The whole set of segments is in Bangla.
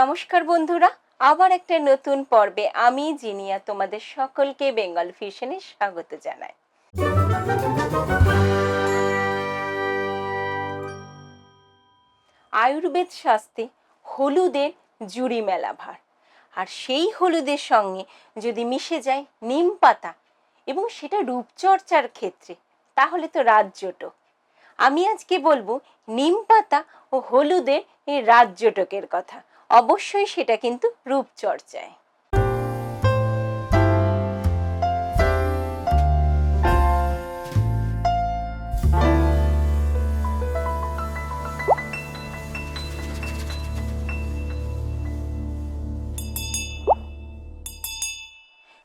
নমস্কার বন্ধুরা, আবার একটা নতুন পর্বে আমি জিনিয়া তোমাদের সকলকে বেঙ্গল ফিশনে স্বাগত জানাই। আয়ুর্বেদ শাস্ত্রে হলুদের জুড়ি মেলা ভার, আর সেই হলুদের সঙ্গে যদি মিশে যায় নিম পাতা এবং সেটা রূপচর্চার ক্ষেত্রে, তাহলে তো রাজ্যটক আমি আজকে বলব নিম পাতা ও হলুদের এই রাজ্যটকের কথা। অবশ্যই সেটা কিন্তু রূপচর্চায়।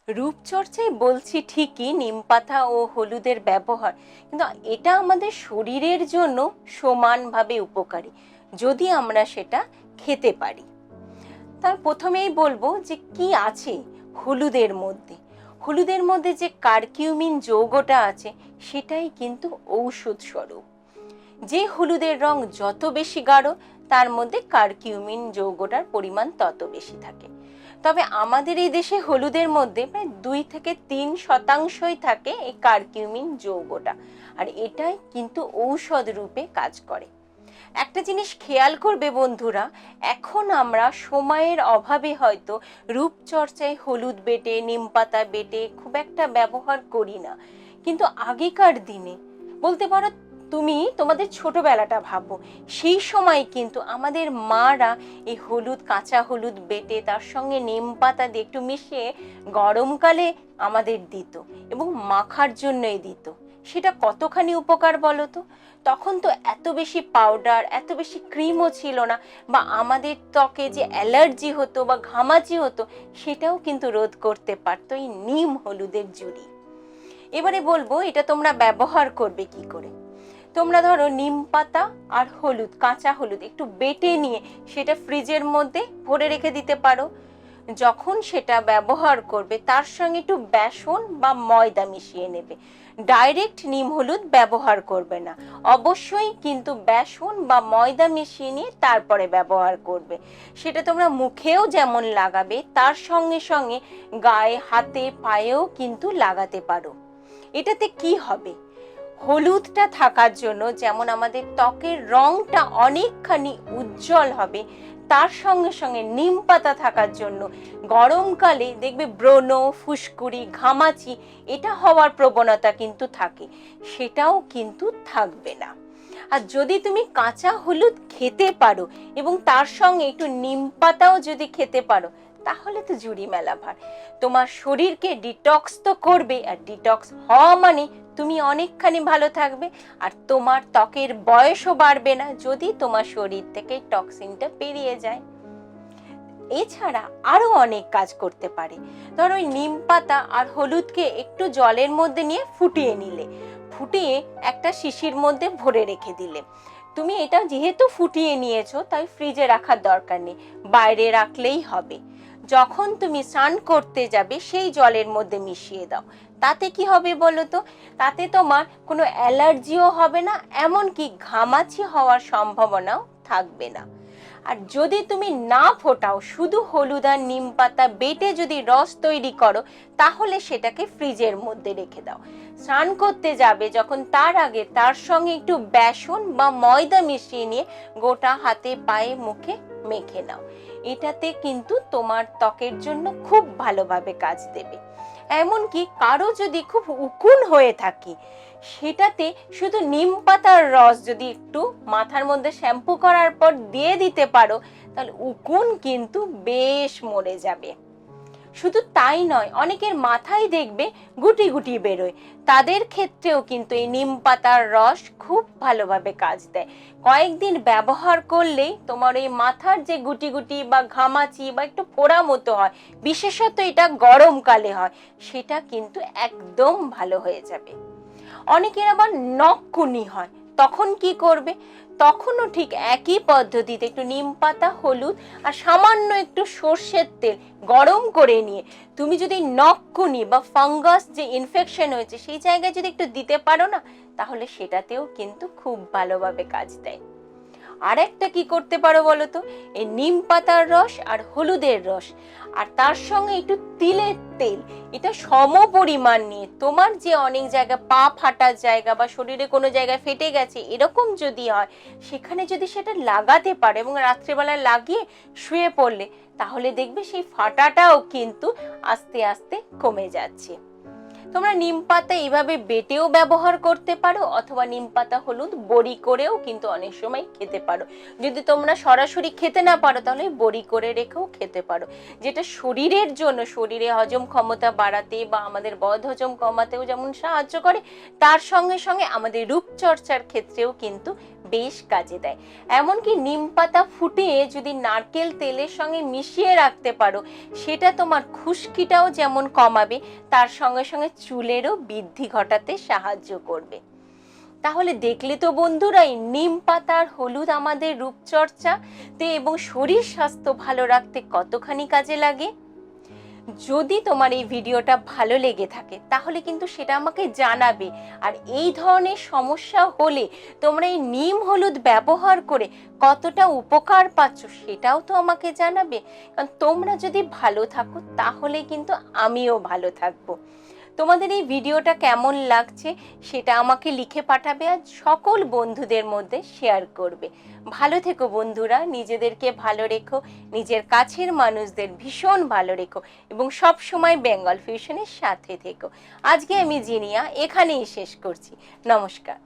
রূপচর্চায় বলছি ঠিকই, নিম পাতা ও হলুদের ব্যবহার। কিন্তু এটা আমাদের শরীরের জন্য সমানভাবে উপকারী, যদি আমরা সেটা খেতে পারি। তার প্রথমেই বলব যে কি আছে হলুদের মধ্যে। হলুদের মধ্যে যে কার্কিউমিন যৌগটা আছে, সেটাই কিন্তু ঔষধ স্বরূপ। যে হলুদের রং যত বেশি গাঢ়, তার মধ্যে কার্কিউমিন যৌগটার পরিমাণ তত বেশি থাকে। তবে আমাদের এই দেশে হলুদের মধ্যে প্রায় দুই থেকে তিন শতাংশই থাকে এই কার্কিউমিন যৌগটা। আর এটাই কিন্তু ঔষধ রূপে কাজ করে। একটা জিনিস খেয়াল করবে বন্ধুরা, এখন আমরা সময়ের অভাবে হয়তো রূপচর্চায় হলুদ বেটে, নিম পাতা বেটে খুব একটা ব্যবহার করি না। কিন্তু আগেকার দিনে, বলতে পারো তুমি তোমাদের ছোটবেলাটা ভাবো, সেই সময় কিন্তু আমাদের মারা এই হলুদ, কাঁচা হলুদ বেটে, তার সঙ্গে নিম পাতা দিয়ে একটু মিশিয়ে গরমকালে আমাদের দিত এবং মাখার জন্যই দিত। সেটা কতখানি উপকার বলো তো? তখন তো এত বেশি পাউডার এত বেশি ক্রিমও ছিল না বা আমাদের ত্বকে যে অ্যালার্জি হতো বা ঘামাচি হতো সেটাও কিন্তু রোধ করতে পারতো এই নিম হলুদের জুড়ি। এবারে বলব এটা তোমরা ব্যবহার করবে কি করে? তোমরা ধরো নিম পাতা আর হলুদ, কাঁচা হলুদ একটু বেটে নিয়ে সেটা ফ্রিজের মধ্যে ভরে রেখে দিতে পারো। যখন সেটা ব্যবহার করবে, তার সঙ্গে একটু বেসন বা ময়দা মিশিয়ে নেবে। ডাইরেক্ট নিম হলুদ ব্যবহার করবে না। অবশ্যই কিন্তু বেসন বা ময়দা মিশিয়ে নিয়ে তারপরে ব্যবহার করবে। সেটা তোমরা মুখেও যেমন লাগাবে, তার সঙ্গে সঙ্গে গায়ে, হাতে, পায়েও কিন্তু লাগাতে পারো। এটাতে কি হবে? হলুদটা থাকার জন্য যেমন আমাদের ত্বকের রংটা অনেকখানি উজ্জ্বল হবে তার সঙ্গে সঙ্গে নিম পাতা থাকার জন্য গরমকালে দেখবে ব্রণ, ফুসকুড়ি, ঘামাচি, এটা হওয়ার প্রবণতা কিন্তু থাকে। সেটাও কিন্তু থাকবে না। আর যদি তুমি কাঁচা হলুদ খেতে পারো এবং তার সঙ্গে একটু নিম পাতাও যদি খেতে পারো, তাহলে তো জুড়ি মেলা ভার। তোমার শরীরকে ডিটক্স তো করবে আর ডিটক্স হওয়া মানে তুমি অনেকখানি ভালো থাকবে আর তোমার ত্বকের বয়সও বাড়বে না যদি তোমার শরীর থেকে টক্সিনটা পেরিয়ে যায়। এছাড়া আরও অনেক কাজ করতে পারে। ধরো ওই নিম পাতা আর হলুদকে একটু জলের মধ্যে নিয়ে ফুটিয়ে নিলে। ফুটিয়ে একটা শিশির মধ্যে ভরে রেখে দিলে। তুমি এটা যেহেতু ফুটিয়ে নিয়েছো, তাই ফ্রিজে রাখার দরকার নেই। বাইরে রাখলেই হবে। যখন তুমি স্নান করতে যাবে, সেই জলের মধ্যে মিশিয়ে দাও। তাতে কি হবে বলো তো? তাতে তোমার কোনো অ্যালার্জিও হবে না, এমনকি ঘামাচি হওয়ার সম্ভাবনাও থাকবে না। আর যদি তুমি না ফোটাও, শুধু হলুদ আর নিম পাতা বেটে যদি রস তৈরি করো, তাহলে সেটাকে ফ্রিজের মধ্যে রেখে দাও। স্নান করতে যাবে যখন, তার আগে তার সঙ্গে একটু বেসন বা ময়দা মিশিয়ে নিয়ে গোটা হাতে, পায়ে, মুখে মেখে নাও। এটাতে কিন্তু তোমার ত্বকের জন্য খুব ভালোভাবে কাজ দেবে। এমনকি কারও যদি খুব উকুন হয়ে থাকে, সেটাতে শুধু নিম পাতার রস যদি একটু মাথার মধ্যে শ্যাম্পু করার পর দিয়ে দিতে পারো, তাহলে উকুন কিন্তু বেশ মরে যাবে। শুধু তাই নয়, অনেকের মাথায় দেখবে গুটি গুটি বেরোয়। তাদের ক্ষেত্রেও কিন্তু এই নিম পাতার রস খুব ভালোভাবে কাজ দেয়। কয়েকদিন ব্যবহার করলেই তোমার এই মাথার যে গুটি গুটি বা ঘামাচি বা একটু ফোড়া মতো হয়, বিশেষত এটা গরমকালে হয়, সেটা কিন্তু একদম ভালো হয়ে যাবে। অনেকের আবার নখকুনি হয়, তখন কি করবে? তখনও ঠিক একই পদ্ধতিতে একটু নিম পাতা, হলুদ আর সামান্য একটু সর্ষের তেল গরম করে নিয়ে তুমি যদি নখকুনি বা ফাঙ্গাস যে ইনফেকশন হয়েছে সেই জায়গায় যদি একটু দিতে পারো না, তাহলে সেটাতেও কিন্তু খুব ভালোভাবে কাজ দেয়। আর একটা কি করতে পারো বলো তো? এই নিম পাতার রস আর হলুদের রস। আর তার সঙ্গে একটু তিলের তেল। এটা সম পরিমাণ নিয়ে। তোমার যে অনেক জায়গা পা ফাটার জায়গা বা শরীরে কোনো জায়গায় ফেটে গেছে, এরকম যদি হয়, সেখানে যদি সেটা লাগাতে পারো এবং রাত্রেবেলা লাগিয়ে শুয়ে পড়লে, তাহলে দেখবে সেই ফাটাটাও কিন্তু আস্তে আস্তে কমে যাচ্ছে। তোমরা নিম পাতা এইভাবে বেটেও ব্যবহার করতে পারো, অথবা নিম পাতা হলুদ বড়ি করেও কিন্তু অনেক সময় খেতে পারো। যদি তোমরা সরাসরি খেতে না পারো, তাহলে বড়ি করে রেখেও খেতে পারো। যেটা শরীরের জন্য, শরীরে হজম ক্ষমতা বাড়াতে বা আমাদের বদ হজম কমাতেও যেমন সাহায্য করে, তার সঙ্গে সঙ্গে আমাদের রূপচর্চার ক্ষেত্রেও কিন্তু বেশ কাজে দেয়। এমনকি নিম পাতা ফুটিয়ে যদি নারকেল তেলের সঙ্গে মিশিয়ে রাখতে পারো, সেটা তোমার খুশকিটাও যেমন কমাবে, তার সঙ্গে সঙ্গে চুলেরও বৃদ্ধি ঘটাতে সাহায্য করবে। তাহলে দেখলে তো বন্ধুরা এই নিম পাতার হলুদ আমাদের রূপচর্চাতে এবং শরীর স্বাস্থ্য ভালো রাখতে কতখানি কাজে লাগে? যদি তোমার এই ভিডিওটা ভালো লেগে থাকে, তাহলে কিন্তু সেটা আমাকে জানাবে। আর এই ধরনের সমস্যা হলে তোমরা এই নিম হলুদ ব্যবহার করে কতটা উপকার পাচ্ছ সেটাও তো আমাকে জানাবে। কারণ তোমরা যদি ভালো থাকো, তাহলে কিন্তু আমিও ভালো থাকব। তোমাদের এই ভিডিওটা কেমন লাগছে সেটা আমাকে লিখে পাঠাবে আর সকল বন্ধুদের মধ্যে শেয়ার করবে। ভালো থেকো বন্ধুরা, নিজেদেরকে ভালো রেখো, নিজের কাছের মানুষদের ভীষণ ভালো রেখো এবং সব সময় বেঙ্গল ফিউশনের সাথে থেকো। আজকে আমি জিনিয়া, এখানেই শেষ করছি। নমস্কার।